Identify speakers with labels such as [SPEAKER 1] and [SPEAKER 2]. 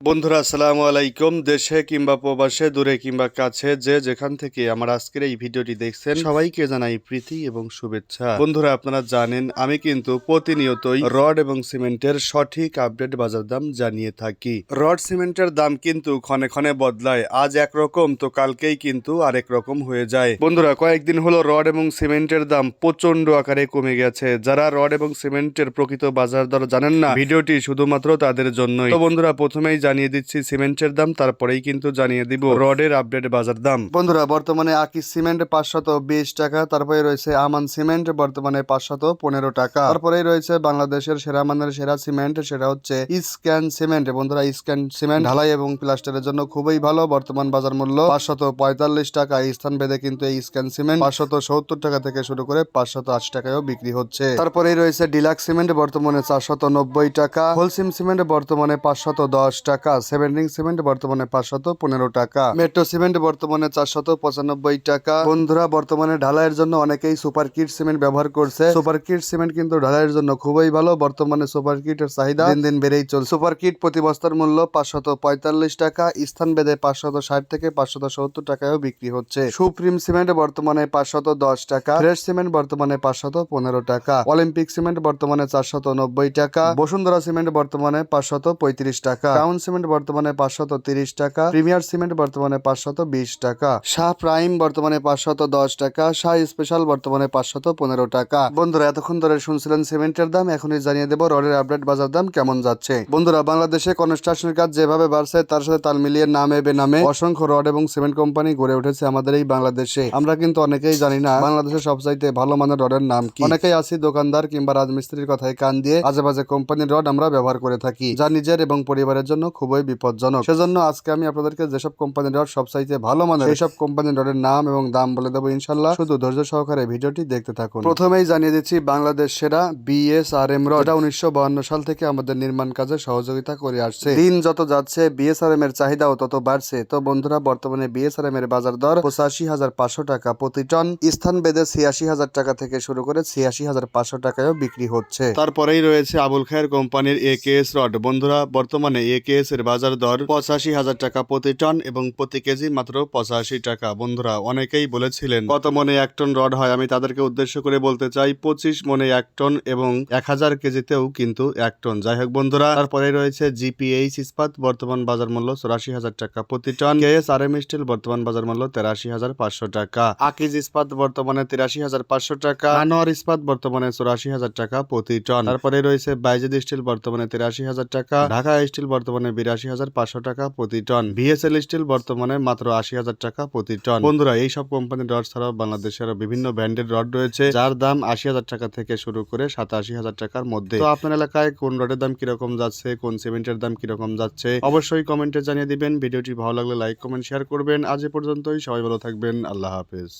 [SPEAKER 1] বন্ধুরা, আসসালামু আলাইকুম। দেশে কিংবা প্রবাসে, দূরে কিংবা কাছে, যে যেখান থেকে আমার আজকের এই ভিডিওটি দেখছেন, সবাইকে জানাই প্রীতি এবং শুভেচ্ছা। বন্ধুরা, আপনারা জানেন, আমি কিন্তু প্রতিনিয়তই রড এবং সিমেন্টের সঠিক আপডেট বাজার দাম জানিয়ে থাকি। রড সিমেন্টের দাম কিন্তু ক্ষণে ক্ষণে বদলায়। আজ একরকম, তো কালকেই কিন্তু আরেক রকম হয়ে যায়। বন্ধুরা, কয়েকদিন হলো রড এবং সিমেন্টের দাম প্রচণ্ড আকারে কমে গেছে। যারা রড এবং সিমেন্টের প্রকৃত বাজার দর জানেন না, ভিডিওটি শুধুমাত্র তাদের জন্যই। তো বন্ধুরা, প্রথমেই জানিয়ে দিচ্ছি সিমেন্টের দাম, তারপরেই কিন্তু জানিয়ে দিব রডের আপডেট বাজার দাম। বন্ধুরা, বর্তমানে আকি সিমেন্ট পাঁচশত বিশ টাকা তারপরে রয়েছে আমান সিমেন্ট, বর্তমানে পাঁচশত পনেরো টাকা। তারপরেই রয়েছে বাংলাদেশের সেরা মানের সেরা সিমেন্ট, সেটা হচ্ছে স্ক্যান সিমেন্ট। বন্ধুরা, স্ক্যান সিমেন্ট ঢালাই এবং প্লাস্টারের জন্য খুবই ভালো বর্তমান বাজার মূল্য। পাঁচশত পঁয়তাল্লিশ টাকা স্থান ভেদে কিন্তু এই স্ক্যান সিমেন্ট পাঁচশত সত্তর টাকা থেকে শুরু করে পাঁচশত আশি টাকায়ও বিক্রি হচ্ছে। তারপরেই রয়েছে ডিলাক্স সিমেন্ট, বর্তমানে চারশত নব্বই টাকা। হোলসিম সিমেন্ট, বর্তমানে পাঁচশত দশ টাকা। সেভেন রিং সিমেন্ট বর্তমানে পাঁচশত পনেরো টাকা। মেট্রো সিমেন্ট বর্তমানে চারশত পঁচানব্বই টাকা। বন্ধুরা, বর্তমানে ঢালাইয়ের জন্য অনেকেই সুপার কিট সিমেন্ট ব্যবহার করছে। সুপার কিট সিমেন্ট কিন্তু ঢালাইয়ের জন্য খুবই ভালো। বর্তমানে সুপার কিটের চাহিদা দিন দিন বেড়েই চলছে। সুপার কিট প্রতি বস্তার মূল্য পাঁচশত পঁয়তাল্লিশ টাকা। স্থান বেদে পাঁচশত ষাট থেকে পাঁচশত সত্তর টাকায়ও বিক্রি হচ্ছে। সুপ্রিম সিমেন্ট বর্তমানে পাঁচশত দশ টাকা। ফ্রেশ সিমেন্ট বর্তমানে পাঁচশত পনেরো টাকা। অলিম্পিক সিমেন্ট বর্তমানে চারশত নব্বই টাকা। বসুন্ধরা সিমেন্ট বর্তমানে পাঁচশত পঁয়ত্রিশ টাকা। টাউন সিমেন্ট বর্তমানে পাঁচশত তিরিশ টাকা, প্রিমিয়ার সিমেন্ট বর্তমানে পাঁচশত বিশ টাকা, শাহ প্রাইম বর্তমানে পাঁচশত দশ টাকা, শাহ স্পেশাল বর্তমানে পাঁচশত পনেরো টাকা। বন্ধুরা, এতক্ষণ ধরে শুনছিলেন সিমেন্টের দাম, এখনই জানিয়ে দেবো রডের আপডেট বাজার দাম কেমন যাচ্ছে। বন্ধুরা, বাংলাদেশে কনস্ট্রাকশনের কাজ যেভাবে বাড়ছে, তার সাথে তাল মিলিয়ে নামে বেনামে অসংখ্য রড এবং সিমেন্ট কোম্পানি গড়ে উঠেছে আমাদের এই বাংলাদেশে। আমরা কিন্তু অনেকেই জানি না বাংলাদেশের সবচাইতে ভালো মানের রডের নাম কি। অনেকেই আছি দোকানদার কিংবা রাজমিস্ত্রির কথায় কান দিয়ে আজে বাজে কোম্পানির রড আমরা ব্যবহার করে থাকি, যা নিজের এবং পরিবারের জন্য খুবই বিপজ্জনক। সেজন্য আজকে আমি আপনাদেরকে যেসব কোম্পানির রড সবচাইতে ভালো মানের সেই সব কোম্পানির রডের নাম এবং দাম বলে দেবো ইনশাল্লাহ। শুধু ধৈর্য সহকারে ভিডিওটি দেখতে থাকুন। প্রথমেই জানিয়ে দিচ্ছি, বাংলাদেশ সেরা বিএসআরএম রড। এটা উনিশশো সাল থেকে আমাদের নির্মাণ কাজে সহযোগিতা করে আসছে। দিন যত যাচ্ছে বিএসআরএম এর চাহিদাও তত বাড়ছে। তো বন্ধুরা, বর্তমানে বিএসআরএম এর বাজার দর পঁচাশি হাজার পাঁচশো টাকা প্রতি টন। স্থান বেদে ছিয়াশি হাজার টাকা থেকে শুরু করে ছিয়াশি হাজার পাঁচশো টাকায়ও বিক্রি হচ্ছে। তারপরেই রয়েছে আবুল খায়ের কোম্পানির এ কেএস রড। বন্ধুরা, বর্তমানে এ কেএস এর বাজার দর পঁচাশি হাজার টাকা প্রতি টন এবং প্রতি কেজি মাত্র পঁচাশি টাকা। বন্ধুরা, অনেকেই বলেছিলেন, কত মনে এক টন রড হয়? আমি তাদেরকে উদ্দেশ্য করে বলতে চাই, পঁচিশ মনে এক টন এবং এক হাজার কেজিতেও কিন্তু এক টন। যাই হোক বন্ধুরা, তারপরে রয়েছে জিপিএইচ ইস্পাত, বর্তমান বাজার মূল্য চৌরাশি হাজার টাকা প্রতি ton. KS R M steel, বর্তমান বাজার মূল্য তেরাশি হাজার পাঁচশো টাকা। আকিজ ইস্পাত, বর্তমানে তিরাশি হাজার পাঁচশো টাকা। আনোয়ার ইস্পাত, বর্তমানে চৌরাশি হাজার টাকা প্রতি টন। তারপরে রয়েছে বাইজেদ স্টিল, বর্তমানে তিরাশি হাজার টাকা। ঢাকা স্টিল, বর্তমানে বিরাশি হাজার পাঁচশো টাকা প্রতি টন। ভিএসএল স্টিল বর্তমানে মাত্র আশি হাজার টাকা প্রতি টন। বন্ধুরা এই সব কোম্পানির রড ছাড়াও বাংলাদেশের বিভিন্ন ব্র্যান্ডের রড রয়েছে, যার দাম আশি হাজার টাকা থেকে শুরু করে সাতাশি হাজার টাকার মধ্যে। তো আপনার এলাকায় কোন রডের দাম কীরকম যাচ্ছে, কোন সিমেন্টের দাম কীরকম যাচ্ছে, অবশ্যই কমেন্টে জানিয়ে দিবেন। ভিডিওটি ভালো লাগলে লাইক, কমেন্ট, শেয়ার করবেন। আজ এ পর্যন্তই, সবাই ভালো থাকবেন। আল্লাহ হাফেজ।